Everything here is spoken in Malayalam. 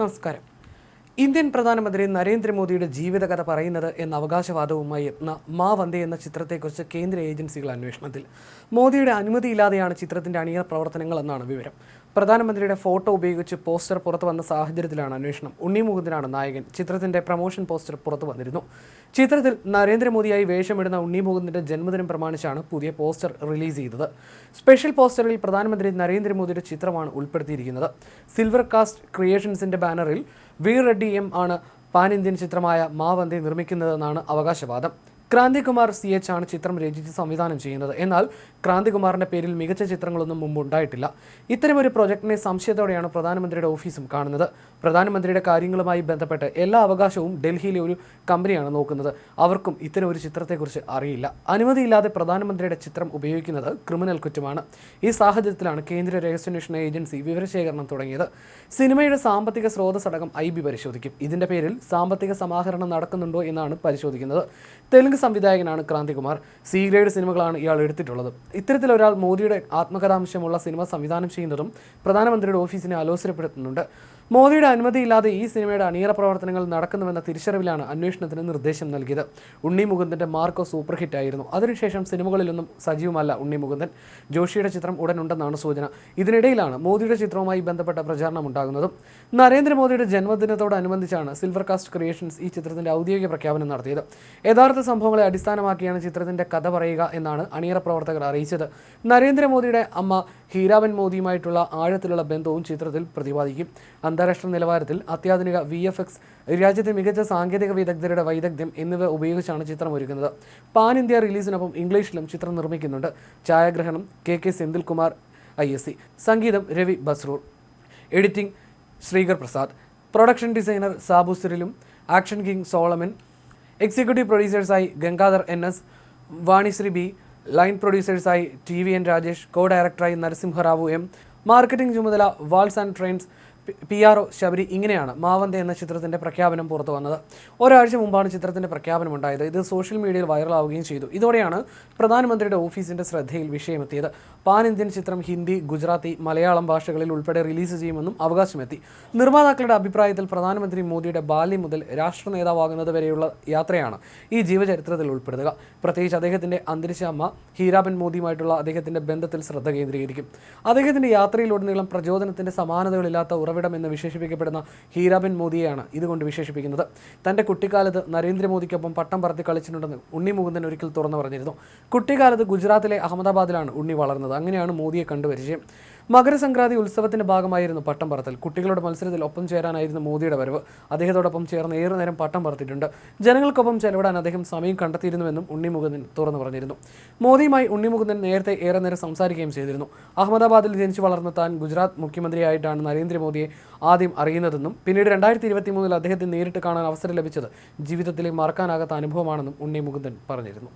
നമസ്കാരം. ഇന്ത്യൻ പ്രധാനമന്ത്രി നരേന്ദ്രമോദിയുടെ ജീവിതകഥ പറയുന്നത് എന്ന അവകാശവാദവുമായി എത്തുന്ന മാ വന്ദേ എന്ന ചിത്രത്തെക്കുറിച്ച് കേന്ദ്ര ഏജൻസികൾ അന്വേഷണത്തിൽ. മോദിയുടെ അനുമതിയില്ലാതെയാണ് ചിത്രത്തിന്റെ അണിയറ പ്രവർത്തനങ്ങൾ എന്നാണ് വിവരം. പ്രധാനമന്ത്രിയുടെ ഫോട്ടോ ഉപയോഗിച്ച് പോസ്റ്റർ പുറത്തു വന്ന സാഹചര്യത്തിലാണ് അന്വേഷണം. ഉണ്ണി മുകുന്ദനാണ് നായകൻ. ചിത്രത്തിന്റെ പ്രൊമോഷൻ പോസ്റ്റർ പുറത്തു വന്നിരുന്നു. ചിത്രത്തിൽ നരേന്ദ്രമോദിയായി വേഷമിടുന്ന ഉണ്ണി മുകുന്ദന്റെ ജന്മദിനം പ്രമാണിച്ചാണ് പുതിയ പോസ്റ്റർ റിലീസ് ചെയ്തത്. സ്പെഷ്യൽ പോസ്റ്ററിൽ പ്രധാനമന്ത്രി നരേന്ദ്രമോദിയുടെ ചിത്രമാണ് ഉൾപ്പെടുത്തിയിരിക്കുന്നത്. സിൽവർ കാസ്റ്റ് ക്രിയേഷൻസിന്റെ ബാനറിൽ വി റെഡ്ഡി എം ആണ് പാൻ ഇന്ത്യൻ ചിത്രമായ മാവന്തി നിർമ്മിക്കുന്നതെന്നാണ് അവകാശവാദം. ക്രാന്തികുമാർ സി എച്ച് ആണ് ചിത്രം രചിച്ച് സംവിധാനം ചെയ്യുന്നത്. എന്നാൽ ക്രാന്തികുമാറിന്റെ പേരിൽ മികച്ച ചിത്രങ്ങളൊന്നും മുമ്പ് ഉണ്ടായിട്ടില്ല. ഇത്തരമൊരു പ്രൊജക്ടിനെ സംശയത്തോടെയാണ് പ്രധാനമന്ത്രിയുടെ ഓഫീസും കാണുന്നത്. പ്രധാനമന്ത്രിയുടെ കാര്യങ്ങളുമായി ബന്ധപ്പെട്ട് എല്ലാ അവകാശവും ഡൽഹിയിലെ ഒരു കമ്പനിയാണ് നോക്കുന്നത്. അവർക്കും ഇത്തരം ഒരു ചിത്രത്തെക്കുറിച്ച് അറിയില്ല. അനുമതിയില്ലാതെ പ്രധാനമന്ത്രിയുടെ ചിത്രം ഉപയോഗിക്കുന്നത് ക്രിമിനൽ കുറ്റമാണ്. ഈ സാഹചര്യത്തിലാണ് കേന്ദ്ര രഹസ്യാന്വേഷണ ഏജൻസി വിവരശേഖരണം തുടങ്ങിയത്. സിനിമയുടെ സാമ്പത്തിക സ്രോതസ്സടക്കം ഐ ബി പരിശോധിക്കും. ഇതിന്റെ പേരിൽ സാമ്പത്തിക സമാഹരണം നടക്കുന്നുണ്ടോ എന്നാണ് പരിശോധിക്കുന്നത്. തെലുങ്ക് സംവിധായകനാണ് ക്രാന്തികുമാർ. സി ഗ്രേഡ് സിനിമകളാണ് ഇയാൾ എടുത്തിട്ടുള്ളത്. ഇത്തരത്തിലൊരാൾ മോദിയുടെ ആത്മകഥാംശമുള്ള സിനിമ സംവിധാനം ചെയ്യുന്നതും പ്രധാനമന്ത്രിയുടെ ഓഫീസിനെ അലോസരപ്പെടുത്തുന്നുണ്ട്. മോദിയുടെ അനുമതിയില്ലാതെ ഈ സിനിമയുടെ അണിയറ പ്രവർത്തനങ്ങൾ നടക്കുന്നുവെന്ന തിരിച്ചറിവിലാണ് അന്വേഷണത്തിന് നിർദ്ദേശം നൽകിയത്. ഉണ്ണി മുകുന്ദന്റെ മാർക്കോ സൂപ്പർ ഹിറ്റ് ആയിരുന്നു. അതിനുശേഷം സിനിമകളിലൊന്നും സജീവമല്ല ഉണ്ണി മുകുന്ദൻ. ജോഷിയുടെ ചിത്രം ഉടനുണ്ടെന്നാണ് സൂചന. ഇതിനിടയിലാണ് മോദിയുടെ ചിത്രവുമായി ബന്ധപ്പെട്ട പ്രചാരണം ഉണ്ടാകുന്നതും. നരേന്ദ്രമോദിയുടെ ജന്മദിനത്തോടനുബന്ധിച്ചാണ് സിൽവർ കാസ്റ്റ് ക്രിയേഷൻസ് ഈ ചിത്രത്തിന്റെ ഔദ്യോഗിക പ്രഖ്യാപനം നടത്തിയത്. യഥാർത്ഥ സംഭവങ്ങളെ അടിസ്ഥാനമാക്കിയാണ് ചിത്രത്തിന്റെ കഥ പറയുക എന്നാണ് അണിയറ പ്രവർത്തകർ അറിയിച്ചത്. നരേന്ദ്രമോദിയുടെ അമ്മ ഹീരാബൻ മോദിയുമായിട്ടുള്ള ആഴത്തിലുള്ള ബന്ധവും ചിത്രത്തിൽ പ്രതിപാദിക്കും. അന്താരാഷ്ട്ര നിലവാരത്തിൽ അത്യാധുനിക വി എഫ് എക്സ് രാജ്യത്തെ മികച്ച സാങ്കേതിക വിദഗ്ധരുടെ വൈദഗ്ധ്യം എന്നിവ ഉപയോഗിച്ചാണ് ചിത്രം ഒരുക്കുന്നത്. പാൻ ഇന്ത്യ റിലീസിനൊപ്പം ഇംഗ്ലീഷിലും ചിത്രം നിർമ്മിക്കുന്നുണ്ട്. ഛായാഗ്രഹണം K K Senthilkumar I S C. സംഗീതം Ravi Basrur. Editing Sreekar Prasad. Production designer Sabu സിറിലും. Action king Solomon. Executive പ്രൊഡ്യൂസേഴ്സായി Gangadhar N S. Vanishree B. Line പ്രൊഡ്യൂസേഴ്സായി T V N Rajesh co ഡയറക്ടറായി നരസിംഹറാവു എം മാർക്കറ്റിംഗ് ചുമതല walls and trains P R O Sabari ഇങ്ങനെയാണ് മാവന്ത എന്ന ചിത്രത്തിന്റെ പ്രഖ്യാപനം പുറത്തു വന്നത്. ഒരാഴ്ച മുമ്പാണ് ചിത്രത്തിന്റെ പ്രഖ്യാപനം ഉണ്ടായത്. ഇത് സോഷ്യൽ മീഡിയയിൽ വൈറലാവുകയും ചെയ്തു. ഇതോടെയാണ് പ്രധാനമന്ത്രിയുടെ ഓഫീസിന്റെ ശ്രദ്ധയിൽ വിഷയമെത്തിയത്. പാൻ ഇന്ത്യൻ ചിത്രം ഹിന്ദി ഗുജറാത്തി മലയാളം ഭാഷകളിൽ ഉൾപ്പെടെ റിലീസ് ചെയ്യുമെന്നും അവകാശമെത്തി. നിർമ്മാതാക്കളുടെ അഭിപ്രായത്തിൽ പ്രധാനമന്ത്രി മോദിയുടെ ബാല്യം മുതൽ രാഷ്ട്ര നേതാവാകുന്നത് വരെയുള്ള യാത്രയാണ് ഈ ജീവചരിത്രത്തിൽ ഉൾപ്പെടുത്തുക. പ്രത്യേകിച്ച് അദ്ദേഹത്തിന്റെ അന്തരിച്ച അമ്മ ഹീരാബൻ മോദിയുമായിട്ടുള്ള അദ്ദേഹത്തിന്റെ ബന്ധത്തിൽ ശ്രദ്ധ കേന്ദ്രീകരിക്കും. അദ്ദേഹത്തിന്റെ യാത്രയിലുടനീളം പ്രചോദനത്തിന്റെ സമാനതകളില്ലാത്ത ഉറവിടം എന്ന് വിശേഷിപ്പിക്കപ്പെടുന്ന ഹീരാബിൻ മോദിയെയാണ് ഇതുകൊണ്ട് വിശേഷിപ്പിക്കുന്നത്. തന്റെ കുട്ടിക്കാലത്ത് നരേന്ദ്രമോദിക്കൊപ്പം പട്ടം പറത്തി കളിച്ചിട്ടുണ്ടെന്ന് ഉണ്ണി മുകുന്ദൻ ഒരിക്കൽ തുറന്നു പറഞ്ഞിരുന്നു. കുട്ടിക്കാലത്ത് ഗുജറാത്തിലെ അഹമ്മദാബാദിലാണ് ഉണ്ണി വളർന്നത്. അങ്ങനെയാണ് മോദിയെ കണ്ടുപരിചയം. മകരസംക്രാന്തി ഉത്സവത്തിന്റെ ഭാഗമായിരുന്നു പട്ടം പറത്തൽ. കുട്ടികളുടെ മത്സരത്തിൽ ഒപ്പം ചേരാനായിരുന്നു മോദിയുടെ വരവ്. അദ്ദേഹത്തോടൊപ്പം ചേർന്ന് ഏറെ നേരം പട്ടം പറത്തിയിട്ടുണ്ട്. ജനങ്ങൾക്കൊപ്പം ചെലവിടാൻ അദ്ദേഹം സമയം കണ്ടെത്തിയിരുന്നുവെന്നും ഉണ്ണി മുകുന്ദൻ തുറന്നു പറഞ്ഞിരുന്നു. മോദിയുമായി ഉണ്ണി മുകുന്ദൻ നേരത്തെ ഏറെ നേരം സംസാരിക്കുകയും ചെയ്തിരുന്നു. അഹമ്മദാബാദിൽ ജനിച്ചു വളർന്ന താൻ ഗുജറാത്ത് മുഖ്യമന്ത്രിയായിട്ടാണ് നരേന്ദ്രമോദിയെ ആദ്യം അറിയുന്നതെന്നും പിന്നീട് രണ്ടായിരത്തി ഇരുപത്തി മൂന്നിൽ അദ്ദേഹത്തെ നേരിട്ട് കാണാൻ അവസരം ലഭിച്ചത് ജീവിതത്തിലെ മറക്കാനാകാത്ത അനുഭവമാണെന്നും ഉണ്ണി മുകുന്ദൻ പറഞ്ഞിരുന്നു.